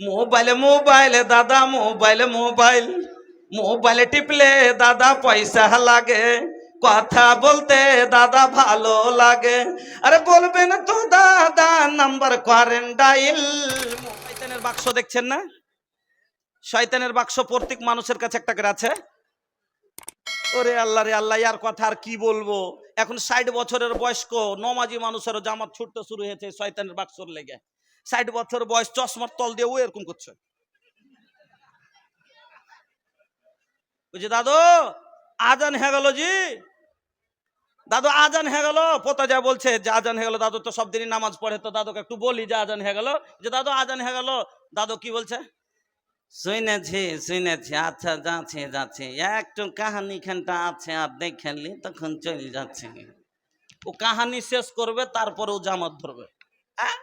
মোবাইলে মোবাইলে, দাদা, মোবাইলে, মোবাইল। মোবাইলে টিপলে দাদা পয়সা লাগে, কথা বলতে দাদা ভালো লাগে। আরে বলবেন তো দাদা, নাম্বার করেন ডাইল শয়তানের বাক্স দেখছেন না? শয়তানের বাক্স প্রত্যেক মানুষের কাছে একটা করে আছে। ওরে আল্লাহ রে আল্লাহ আর কথা আর কি বলব? এখন ষাট বছরের বয়স্ক, নমাজি মানুষেরও জামাত ছুটতে শুরু হয়েছে শয়তানের বাক্সর লেগে। ষাট বছর বয়স চশমার তল দিয়ে ও এরকম করছে। বুঝি দাদু? আজান হয়ে গেল জি। দাদু আজান হয়ে গেল। পোতা যা বলছে যে আজান হয়ে গেল। দাদু তো সব দিনই নামাজ পড়ে। তো দাদুকে একটু বলি যে আজান হয়ে গেল। যে দাদু আজান হয়ে গেল। দাদু কি বলছে? শুনেছি শুনেছি। আচ্ছা যাচ্ছে যাচ্ছে। একটু কাহানি খানটা আছে আর দেখেলি তখন চলে যাচ্ছে। ও কাহানি শেষ করবে তারপরে ও জামাত ধরবে। আহ?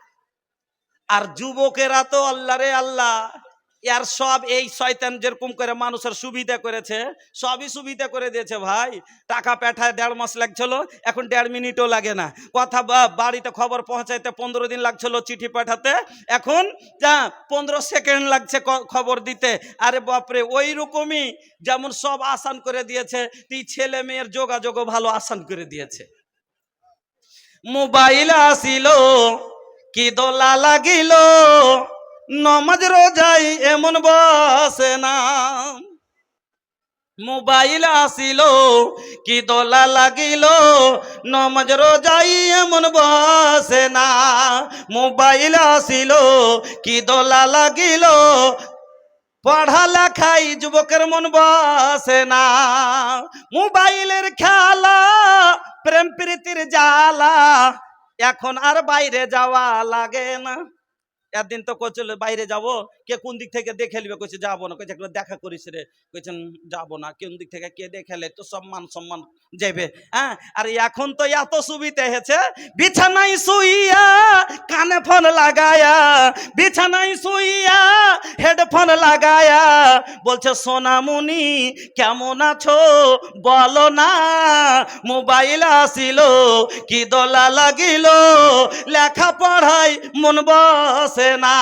আর যুবকেরা তো আল্লাহ রে আল্লাহ। ইয়ার সব এই শয়তান যেরকম করে মানুষের সুবিধা করেছে, সবই সুবিধা করে দিয়েছে ভাই। টাকা পাঠায় দেড় মাস লাগছিল, এখন দেড় মিনিটও লাগে না। কথা বাড়িতে খবর পৌঁছাইতে পনেরো দিন লাগছিল চিঠি পাঠাতে। এখন পনেরো সেকেন্ড লাগছে খবর দিতে। আরে বাপরে ওই রকমই যেমন সব আসান করে দিয়েছে, তুই ছেলে মেয়ের যোগাযোগও ভালো আসান করে দিয়েছে। মোবাইল আসিল কি দোলা লাগিল? নমাজ রোজাই এমন বসে না। মোবাইল আসিল, কি দোলা লাগিল? নমাজ রোজাই এমন বসে না। মোবাইল আসিল, কি দোলা লাগিল? পড়া লেখাই যুবকের মন বসে না। মোবাইলের খেলা, প্রেম প্রীতির জ্বালা এখন আর বাইরে যাওয়া লাগে না। একদিন তো কচল বাইরে যাব, কে কোন দিক থেকে দেখে নেবে? কইছে, যাব না। কইছে দেখা করিস রে। কইছেন, যাব না, কোন দিক থেকে কে দেখেলে তো সম্মান সম্মান যাবে হ্যাঁ? আর এখন তো এত সুবিধা হয়েছে, বিছানায় শুইয়া কানে ফোন লাগায়া, বিছানায় শুইয়া হেডফোন লাগায়া, বলছে সোনামুনি কেমন আছো? বলো না, মোবাইল আসিল, কি দোলা লাগিল? লেখা পড়াই মন বসে না।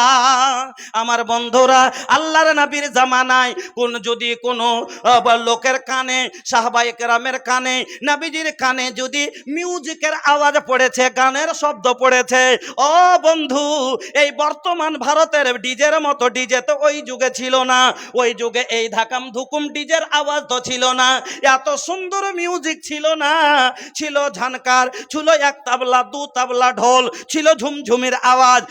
আমার বন্ধুরা, আল্লাহর নবীর জামানায় কোন যদি কোনো লোকের কানে সাহবাই কেরামের কানে, নবীজির কানে যদি মিউজিকের আওয়াজ পড়েছে, গানের শব্দ পড়েছে, ও বন্ধু, এই বর্তমান ভারতের ডিজের মতো ডিজে তো ওই যুগে ছিল না। ওই যুগে এই ধাকাম ধুকুম ডিজের আওয়াজ তো ছিল না। এত সুন্দর মিউজিক ছিল না। ছিল ঝানকার, ছিল এক তাবলা, দু তাবলা ঢোল, ছিল ঝুমঝুমির আওয়াজ।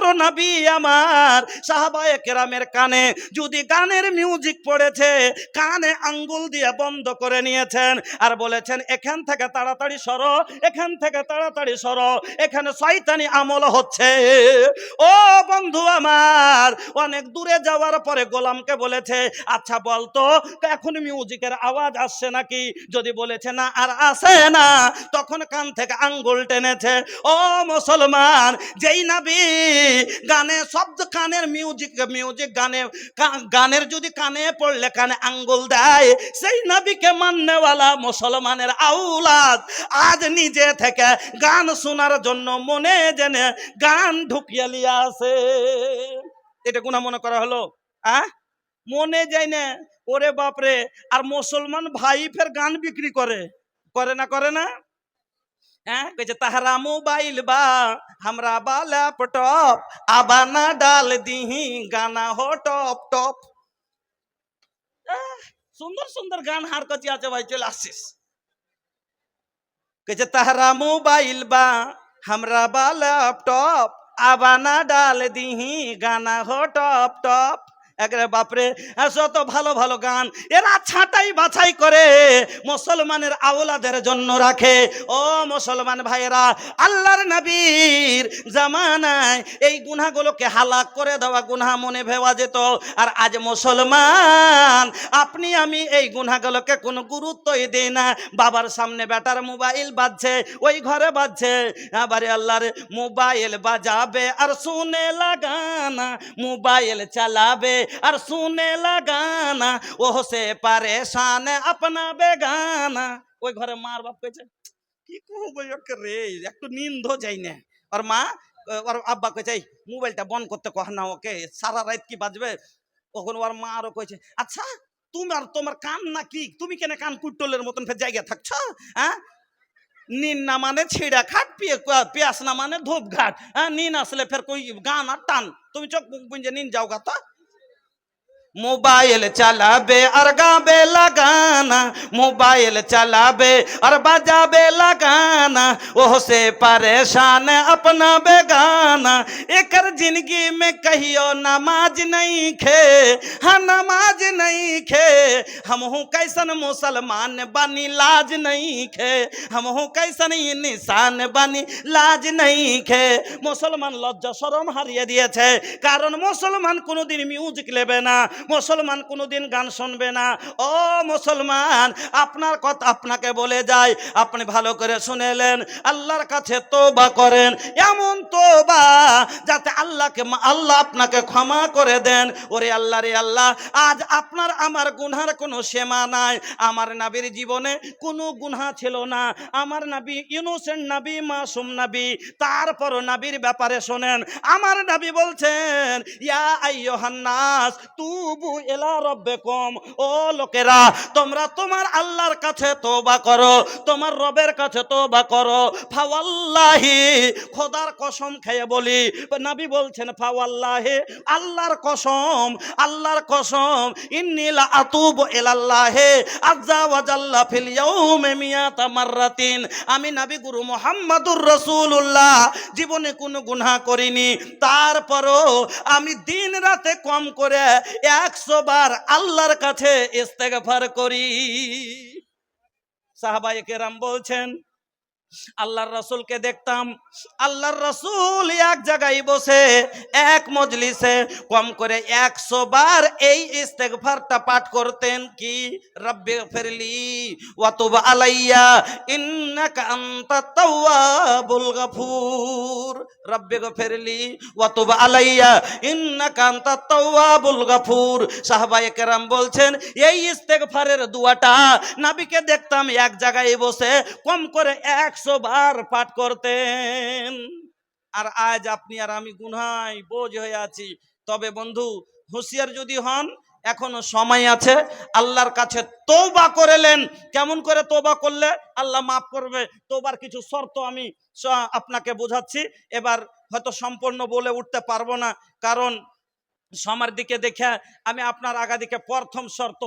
তারপরও নবী আমার। সাহাবায়ে কেরামের কানে যদি গানের মিউজিক পড়েছে, কানে আঙ্গুল দিয়ে বন্ধ করে নিয়েছেন আর বলেছেন, এখান থেকে তাড়াতাড়ি সরো, এখান থেকে তাড়াতাড়ি সরো, এখানে শয়তানি আমল হচ্ছে। ও বন্ধু আমার, অনেক দূরে যাওয়ার পরে গোলামকে বলেছে আচ্ছা বলতো এখন মিউজিকের আওয়াজ আসছে নাকি? যদি বলেছে, না, আর আসে না। তখন কান থেকে আঙ্গুল টেনেছে। ও মুসলমান, যেই নাবি গানে, শব্দ কানের মিউজিক মিউজিক গানে গানের যদি কানে পড়লে কানে আঙ্গুল দেয়, সেই নবীকে মাননেওয়ালা মুসলমানের আউলাদ আজ নিজে থেকে গান শোনার জন্য মনে জেনে গান ঢুকিয়ে লিয়ে আসে এটা গুণা মনে করা হলো? আহ? মনে যায় না ওরে বাপরে, আর মুসলমান ভাই ফের গান বিক্রি করে? করে না করে না? হ্যাঁ? কইছে তাহারা মোবাইল বা আমরা বালা পটপ আবানা ডাল দিহি, গানা হো টপ টপ। সুন্দর সুন্দর গান হার কাছে আছে ভাই, চলে আসছিস কইছে তাহারা মোবাইল বা আমরা বা ল্যাপটপ, আবানা ডাল দিহি, গানা হো টপ টপ। একরে বাপরে এত ভালো ভালো গান। এরা ছাঁটাই বাছাই করে, মুসলমানের আওলাদের জন্য রাখে। ও মুসলমান ভাইয়েরা, আল্লাহর নবীর জামানায় এই গুনাহগুলোকে হালাক করে দেওয়া গুনাহ মনে ভেওয়া যেত। আর আজ মুসলমান, আপনি, আমি এই গুনাহগুলোকে কোনো গুরুত্বই দিই না। বাবার সামনে বেটার মোবাইল বাজছে, ওই ঘরে বাজছে। আবার আল্লাহর মোবাইল বাজাবে আর শুনে লাগানা, মোবাইল চালাবে। আর শুনে লাগানা ওহ সে পারেশান আপনা বেগানা। ওই ঘরে মার বাপ কইছে, কি করব রে, একটু নিন্দ যাই না। আর মা, ওর আব্বা কইছে মোবাইলটা বন্ধ করতে কহ না ওকে, সারা রাত কি বাজবে? তখন ওর মা আরও কইছে আচ্ছা তুমি আর তোমার কান না কি তুমি কেন কান কুট্টলের মতন ফের জায়গা থাকছো হ্যাঁ? নিন না মানে ছিঁড়া খাট, পিয়ে পেঁয়াস না মানে ধূপ ঘাট হ্যাঁ? নিন আসলে ফের কই গান আর টান, তুমি চোখ মুখ বুঝে নিন যাও গা তো। मोबाइल चलाबे और गाबे लगाना मोबाइल चलाबे और बजाबे लगाना ओह से परेशान अपना बेगाना एकर जिंदगी में कहियो नमाज नहीं खे हाँ नमाज नहीं खे हम हूँ कैसन मुसलमान बनी लाज नहीं खे हम हूँ कैसन ई निशान बनी লাজ নেই খে মুসলমান লজ্জা সরম হারিয়ে দিয়েছে কারণ মুসলমান কোনোদিন মিউজিক নেবে না মুসলমান কোনোদিন গান শুনবে না। ও মুসলমান, আপনার কথা আপনাকে বলে যায় আপনি ভালো করে শুনেলেন, আল্লাহর কাছে তোবা করেন। এমন তোবা যাতে আল্লাহকে আল্লাহ আপনাকে ক্ষমা করে দেন। ওরে আল্লাহ, রে আল্লাহ, আজ আপনার আমার গুনহার কোনো সীমা নাই। আমার নাবির জীবনে কোনো গুনহা ছিল না। আমার নাবি ইনোসেন্ট নাবি, মাসুম নাবি তারপর নাবির ব্যাপারে শোনেন। আমার নাবি বলছেন, ইয়া আইয়ুহান্নাস তুবু ইলা রাব্বিকুম। ও লোকেরা, তোমরা তোমার আল্লাহর কাছে তোবা করো, তোমার রবের কাছে তোবা করো। ফাওয়াল্লাহি, খোদার কসম খেয়ে বলি, নাবি বলছেন আল্লাহর কসম আল্লাহর কসম, ইন্নী লা আতুবু ইলাল্লাহি আজ্জা ওয়া জাল্লা ফিল ইয়াউমি মিয়াতা মাররাতিন। আমি নবী গুরু মুহাম্মাদুর রাসূলুল্লাহ, জীবনে কোনো গুনাহ করিনি। তারপরও আমি দিন রাতে কম করে একশো বার আল্লাহর কাছে ইস্তেগফার করি। সাহাবায়ে কেরাম বলছেন আল্লাহর রসুলকে দেখতাম, আল্লাহর রসুল এক জায়গায় বসে, এক মজলিসে কম করে একশো বার এই ইস্তেগফারটা পাঠ করতেন কি? রব্বে ফিরলি ওয়াতুব আলাইয়া, ইন্নাকা আনতাত তাওয়াবুল গফুর। রব্বে গফিরলি ওয়াতুব আলাইয়া, ইন্নাকা আনতাত তাওয়াবুল গফুর। সাহাবায়ে কেরাম বলছেন, এই ইস্তেগফারের দুয়াটা নবীকে দেখতাম এক জায়গায় বসে কম করে একশো বার পাঠ করতেন। আর আজ আপনি আর আমি গুনহাই বোঝ হয়ে আছি। তবে বন্ধু, হুঁশিয়ার যদি হন, এখনও সময় আছে। আল্লাহর কাছে তোবা করেলেন। কেমন করে তোবা করলে? আল্লাহ মাফ করবে। তোবার কিছু শর্ত আমি আপনাকে বোঝাচ্ছি। এবার হয়তো সম্পূর্ণ বলে উঠতে পারব না। কারণ সময়ের দিকে দেখে আমি আপনার আগা দিকে প্রথম শর্ত।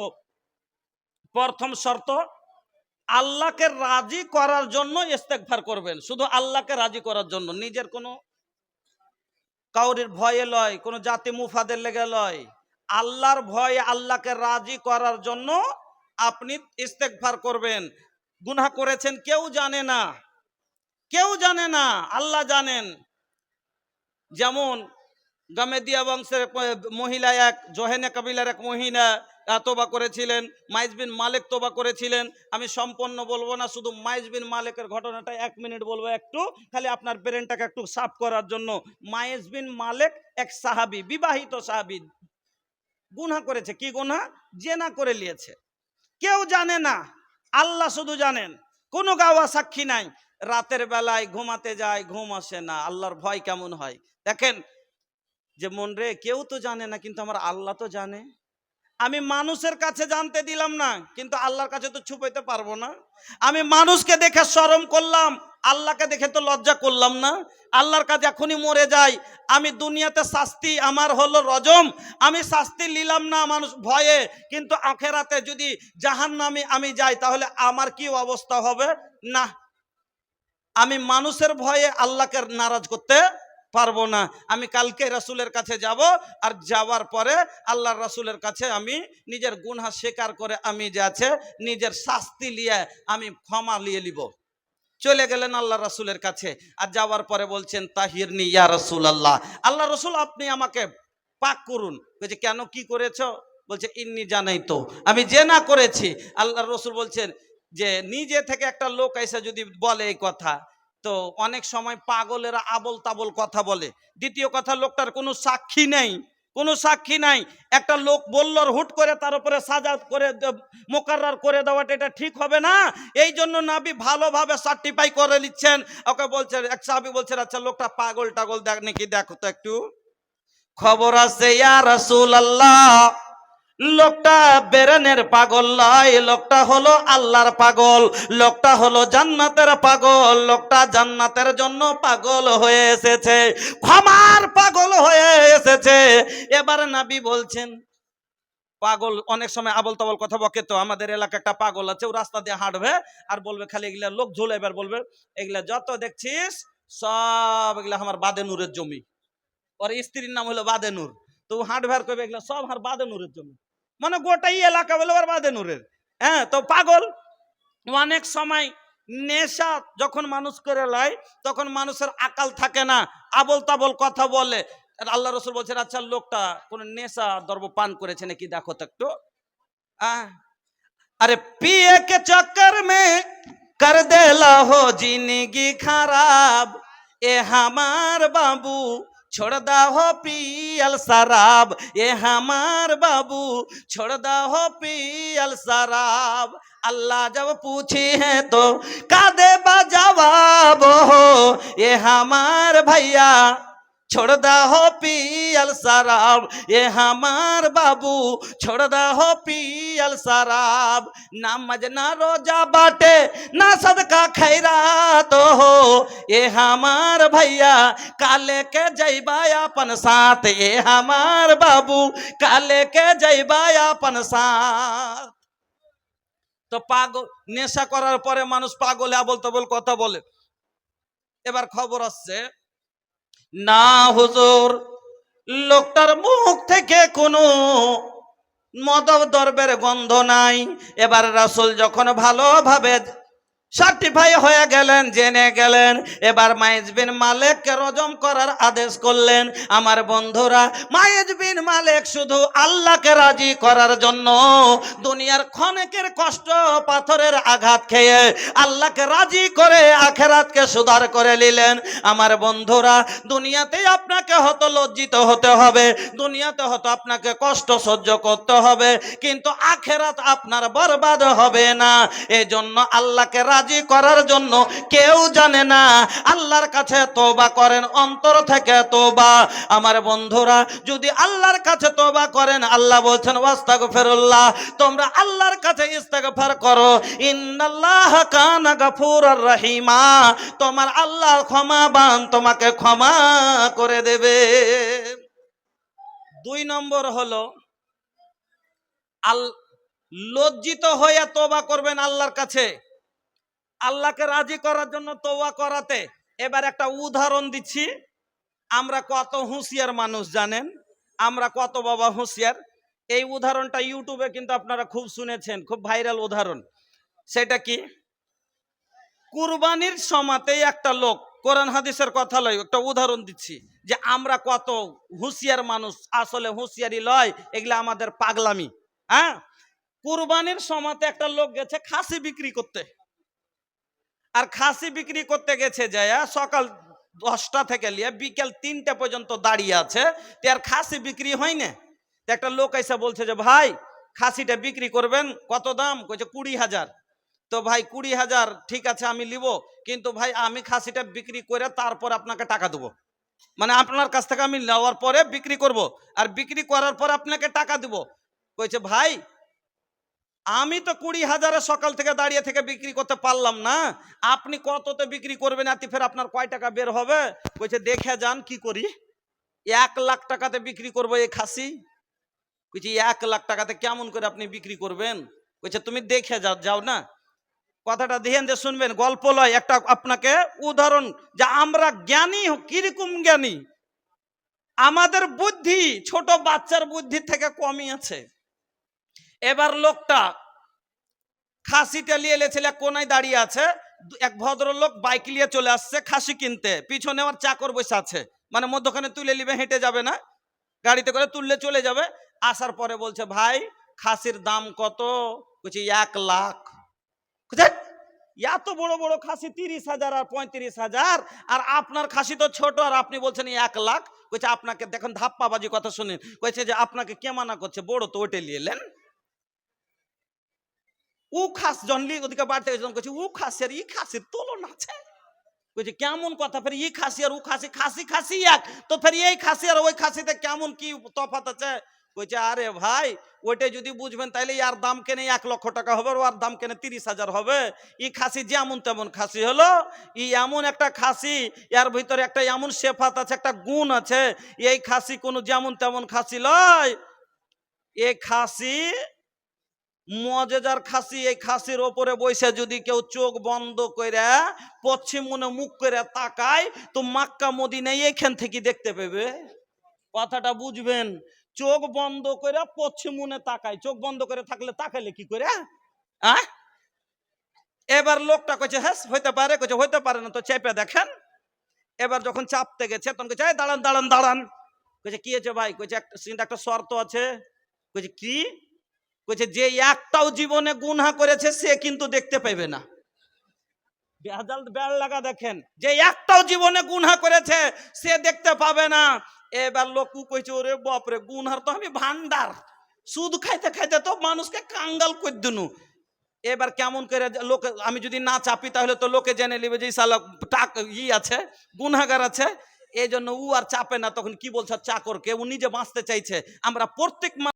প্রথম শর্ত আল্লাহকে রাজি করার জন্য ইস্তেকভার করবেন। শুধু আল্লাহকে রাজি করার জন্য, নিজের কোনো কাউরির ভয়ে লয়, কোনো জাতি মুফাদের লেগে লয়। আল্লাহর ভয়ে আল্লাহকে রাজি করার জন্য আপনি ইস্তেকভার করবেন। গুনাহ করেছেন, কেউ জানে না। কেউ জানে না, আল্লাহ জানেন। যেমন গামেদিয়া বংশের মহিলা এক, জোহেনে কাবিলার এক মহিলা তোবা করেছিলেন, মাইজ বিন মালিক তোবা করেছিলেন। আমি সম্পন্ন বলব না, শুধু মাইজ বিন মালিকের ঘটনাটা এক মিনিট বলব একটু, খালি আপনার ব্রেনটাকে একটু সাফ করার জন্য। মাইজ বিন মালিক এক সাহাবি, বিবাহিত সাহাবি। গুনা করেছে, কি গুনাহ? জেনা করে নিয়েছে। কেউ জানে না, আল্লাহ শুধু জানেন, কোনো গাওয়া সাক্ষী নাই। রাতের বেলায় ঘুমাতে যায়, ঘুম আসে না, আল্লাহর ভয় কেমন হয়? দেখেন, যে মন রে, কেউ তো জানে না, কিন্তু আমার আল্লাহ তো জানে। আমি মানুষের কাছে জানতে দিলাম না, কিন্তু আল্লাহর কাছে তো ছুপাইতে পারব না। আমি মানুষকে দেখে শরম করলাম, আল্লাহকে দেখে তো লজ্জা করলাম না। আল্লাহর কাছে এখনই মরে যাই আমি দুনিয়াতে শাস্তি, আমার হলো রজম। আমি শাস্তি নিলাম না মানুষ ভয়ে, কিন্তু আখেরাতে যদি জাহান নামে আমি যাই, তাহলে আমার কি অবস্থা হবে? না। আমি মানুষের ভয়ে আল্লাহকে নারাজ করতে পারব না। আমি কালকে রাসূলের কাছে যাব আর যাওয়ার পরে আল্লাহর রাসূলের কাছে আমি নিজের গুনহা স্বীকার করে আমি যে আছে নিজের শাস্তি নিয়ে আমি ক্ষমা নিয়ে নিব। চলে গেলেন আল্লাহ রাসূলের কাছে আর যাওয়ার পরে বলছেন, তাহিরনি ইয়া রসুল আল্লাহ আল্লাহ রসুল, আপনি আমাকে পাক করুন। বলছে, কেন কি করেছ? বলছে, ইন্নি জানাই তো আমি যে না করেছি আল্লাহ রসুল বলছেন যে, নিজে থেকে একটা লোক এসে যদি বলে এই কথা তো অনেক সময় পাগলেরা আবল তাবল কথা বলে। দ্বিতীয় কথা, লোকটার কোনো সাক্ষী নেই। কোনো সাক্ষী নাই। একটা লোক বলল হুট করে তার উপরে সাজা করে মোকাররার করে দেওয়াটা এটা ঠিক হবে না? এই জন্য নাবি ভালোভাবে সার্টিফাই করে নিচ্ছেন। ওকে বলছে, এক সাহাবি বলছেন আচ্ছা লোকটা পাগল টাগল দেখ, নাকি দেখো তো একটু। খবর আছে, ইয়া রাসূল আল্লাহ লোকটা বেরেনের পাগল নয় লোকটা হলো আল্লাহর পাগল, লোকটা হলো জান্নাতের পাগল, লোকটা জান্নাতের জন্য পাগল হয়ে এসেছে, ক্ষমার পাগল হয়ে এসেছে। এবার নাবি বলছেন, পাগল, অনেক সময় আবল তাবল কথা বকে তো, আমাদের এলাকা একটা পাগল আছে, ও রাস্তা দিয়ে হাঁটবে আর বলবে খালি এগুলা লোক ঝুলে এবার বলবে, এগুলা যত দেখছিস, সব এগুলা আমার বাদেনুরের জমি। ওর স্ত্রীর নাম হলো বাদেনুর। তো হাঁট আর করবে এগুলা সব আমার বাদেনুরের জমি। মানে গোটাই এলাকা বলে ওর বাদে নূরের হ্যাঁ তো পাগল। অনেক সময় নেশা যখন মানুষ করে লয়, তখন মানুষের আকাল থাকে না আবল তাবল কথা বলে। আল্লাহ রসুল বলছেন আচ্ছা লোকটা কোন নেশা দর্ব পান করেছে নাকি? দেখো তো একটু। আরে পিয়ে কে চক্কর মে কর দেলা হো জিনগি খারাপ। এ হামার বাবু छोड़ दो हो पियल शराब, ये हमार बाबू। छोड़ दो हो पियल शराब, अल्लाह जब पूछी है तो का दे जवाब हो ये हमार भैया। छोड़ दा हो पियल शराब ये हमार बाबू छोड़ दा हो पियल शराब ना मजना रोजा बाटे ना सदका खैरा तो हो ये हमार भैया काले के जैबा अपन साथ ये हमार बाबू काले के जैबा अपन साथ তো পাগল নেশা করার পরে মানুষ পাগলে আবল তবল কথা বলে এবার খবর আসছে না হুজুর লোকটার মুখ থেকে কোনো মদব দর্বের গন্ধ নাই। এবার রাসুল যখন ভালোভাবে সার্টিফাই হয়ে গেলেন, জেনে গেলেন, এবার মাইজ বিন মালেককে রজম করার আদেশ করলেন। আমার বন্ধুরা মাইজ বিন মালেক শুধু আল্লাহকে রাজি করার জন্য দুনিয়ার ক্ষণেকের কষ্ট, পাথরের আঘাত খেয়ে আল্লাহকে রাজি করে আখেরাতকে সুধার করে নিলেন। আমার বন্ধুরা, দুনিয়াতে আপনাকে হয়তো লজ্জিত হতে হবে, দুনিয়াতে হয়তো আপনাকে কষ্ট সহ্য করতে হবে, কিন্তু আখেরাত আপনার বরবাদ হবে না। এজন্য আল্লাহকে রাজি করার জন্য কেউ জানে না। আল্লাহর কাছে তোবা করেন, অন্তর থেকে তোবা আমার বন্ধুরা, যদি আল্লাহর কাছে তোবা করেন, আল্লাহ বলছেন, ওয়াস্তাগফিরুল্লাহ। তোমরা আল্লাহর কাছে ইস্তেগফার করো। ইন্নাল্লাহ কানা গাফুরার রহিমা। তোমার আল্লাহ ক্ষমাবান তোমাকে ক্ষমা করে দেবে। দুই নম্বর হলো, আল, লজ্জিত হয়ে তোবা করবেন আল্লাহর কাছে। আল্লাহকে রাজি করার জন্য তোয়া করাতে। এবার একটা উদাহরণ দিচ্ছি। আমরা কত হুঁশিয়ার মানুষ জানেন? আমরা কত বাবা হুঁশিয়ার? এই উদাহরণটা ইউটিউবে কিন্তু আপনারা খুব শুনেছেন, খুব ভাইরাল উদাহরণ। সেটা কি? কুরবানির সমাতেই একটা লোক, কোরআন হাদিসের কথা লয়, একটা উদাহরণ দিচ্ছি যে আমরা কত হুঁশিয়ার মানুষ, আসলে হুঁশিয়ারি লয়, এগুলা আমাদের পাগলামি হ্যাঁ? কুরবানির সমাতে একটা লোক গেছে খাসি বিক্রি করতে। আর খাসি বিক্রি করতে গেছে যায় সকাল দশটা থেকে নিয়ে বিকেল তিনটে পর্যন্ত দাঁড়িয়ে আছে। তো আর খাসি বিক্রি হয় না। একটা লোক এসে বলছে যে, ভাই, খাসিটা বিক্রি করবেন, কত দাম? কইছে, কুড়ি হাজার। তো, ভাই, কুড়ি হাজার, ঠিক আছে, আমি নিব কিন্তু ভাই, আমি খাসিটা বিক্রি করে তারপর আপনাকে টাকা দেবো। মানে আপনার কাছ থেকে আমি নেওয়ার পরে বিক্রি করব, আর বিক্রি করার পর আপনাকে টাকা দেবো। কইছে, ভাই আমি তো কুড়ি হাজারে সকাল থেকে দাঁড়িয়ে থেকে বিক্রি করতে পারলাম না। আপনি কততে বিক্রি করবেন আতি ফের আপনার কয় টাকা বের হবে? বলছে, দেখে যান কি করি। এক লাখ টাকাতে বিক্রি করব এই খাসি। কইছে এক লাখ টাকাতে কেমন করে আপনি বিক্রি করবেন? বলছে, তুমি দেখে যাও যাও না। কথাটা ধ্যান দিয়ে শুনবেন, গল্প লয় একটা আপনাকে উদাহরণ যে আমরা জ্ঞানী, কীরকম জ্ঞানী? আমাদের বুদ্ধি, ছোট বাচ্চার বুদ্ধি থেকে কমই আছে। এবার লোকটা খাসিটা নিয়ে ছেলে কোনায় দাঁড়িয়ে আছে, এক ভদ্রলোক বাইক নিয়ে চলে আসছে খাসি কিনতে। পিছনে আমার চাকর বসে আছে মানে মধ্যখানে তুলে নিবে, হেঁটে যাবে না, গাড়িতে করে তুললে চলে যাবে। আসার পরে বলছে, ভাই, খাসির দাম কত? বলছি, এক লাখ? এত বড় বড় খাসি তিরিশ হাজার আর পঁয়ত্রিশ হাজার, আর আপনার খাসি তো ছোট, আর আপনি বলছেন এক লাখ। কইছে আপনাকে দেখুন, ধাপ্পাবাজি কথা শুনেন। কইছে যে, আপনাকে কে মানা করছে? বড় তো ওটে নিলেন উ খাস জনলি ওদিকে বাড়তে গেছিলাম কইছে উ খাসের ই খাসির তুলনা আছে। কইছে, কেমন কথা, ফের ই খাসি আর উ খাসি খাসি খাসি এক, তো ফের এই খাসি আর ওই খাসিতে কেমন কি তফাত আছে? কইছে, আরে ভাই ওইটা যদি বুঝবেন, তাইলে ইয়ার দাম কেনে এক লক্ষ টাকা হবে, আর দাম কেনে তিরিশ হাজার হবে। ই খাসি যেমন তেমন খাসি হলো, ই এমন একটা খাসি, এর ভিতরে একটা এমন শেফাত আছে, একটা গুণ আছে, এই খাসি কোনো যেমন তেমন খাসি লয় এই খাসি মজেদার খাসি, এই খাসির ওপরে বসে যদি কেউ চোখ বন্ধ করে পশ্চিম মনে মুখ করে তাকায়, তো মাক্কা মদিনাই এখান থেকে দেখতে পাবে। কথাটা বুঝবেন, চোখ বন্ধ করে পশ্চিম মনে তাকায়। চোখ বন্ধ করে থাকলে তাকাইলে কি করে এবার লোকটা কইছে হ্যাঁ হইতে পারে। কইছে, হইতে পারে না, তো চেপে দেখেন। এবার যখন চাপতে গেছে, তখন কইছে দাঁড়ান দাঁড়ান দাঁড়ান। কইছে, কি হয়েছে ভাই? কইছে, একটা একটা শর্ত আছে। কইছে, কি? কইছে যে একটাও জীবনে গুনহা করেছে সে কিন্তু দেখতে পাবে না। বেহাজাল বেড় লাগা দেখেন। যে একটাও জীবনে গুনহা করেছে সে দেখতে পাবে না। এবার লোক কইছে ওরে বাপরে গুনহার তো আমি ভান্ডার সুদ খাইতে খাইতে তো মানুষকে কাঙ্গাল করে দিনু। এবার কেমন করে লোকে আমি যদি না চাপি তাহলে তো লোকে জেনে নিবে যে সালা টাক ই আছে গুনাগার আছে। এই জন্য উ আর চাপে না তখন কি বলছে? চাকরকে উ নিজে বাঁচতে চাইছে। আমরা প্রত্যেক